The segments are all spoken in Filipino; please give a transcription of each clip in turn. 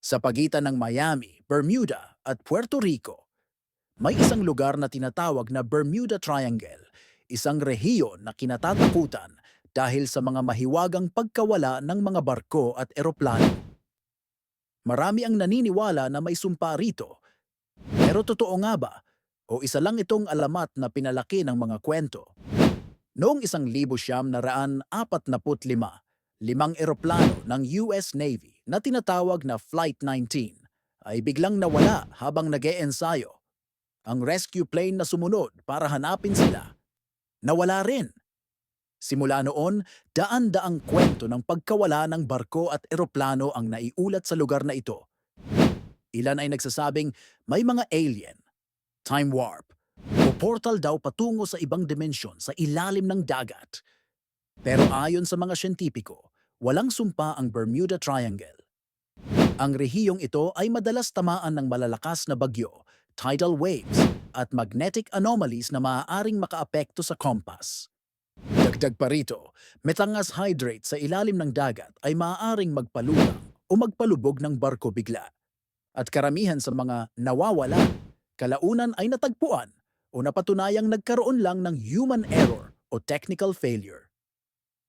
Sa pagitan ng Miami, Bermuda at Puerto Rico, may isang lugar na tinatawag na Bermuda Triangle, isang rehiyon na kinatatakutan dahil sa mga mahiwagang pagkawala ng mga barko at eroplano. Marami ang naniniwala na may sumpa rito. Pero totoo nga ba? O isa lang itong alamat na pinalaki ng mga kwento? Noong isang libo siyam na raan apat na lima, limang eroplano ng US Navy na tinatawag na Flight 19 ay biglang nawala habang nag ensayo Ang rescue plane na sumunod para hanapin sila, nawala rin. Simula noon, daan-daang kwento ng pagkawala ng barko at eroplano ang naiulat sa lugar na ito. Ilan ay nagsasabing may mga alien, time warp, o portal daw patungo sa ibang dimensyon sa ilalim ng dagat. Pero ayon sa mga siyentipiko, walang sumpa ang Bermuda Triangle. Ang rehiyong ito ay madalas tamaan ng malalakas na bagyo, tidal waves, at magnetic anomalies na maaaring makaapekto sa kompas. Dagdag pa rito, metangas hydrate sa ilalim ng dagat ay maaaring magpalulang o magpalubog ng barko bigla. At karamihan sa mga nawawala, kalaunan ay natagpuan o napatunayang nagkaroon lang ng human error o technical failure.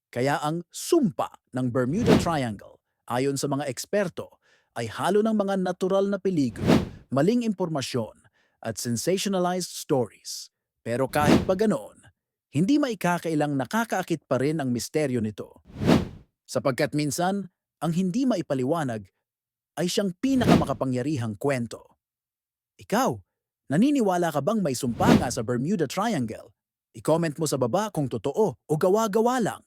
Kaya ang sumpa ng Bermuda Triangle, ayon sa mga eksperto, ay halo ng mga natural na peligro, maling impormasyon, at sensationalized stories. Pero kahit pa ganoon, hindi maikakailang nakakaakit pa rin ang misteryo nito. Sapagkat minsan, ang hindi maipaliwanag ay siyang pinakamakapangyarihang kwento. Ikaw, naniniwala ka bang may sumpa nga sa Bermuda Triangle? I-comment mo sa baba kung totoo o gawa-gawa lang.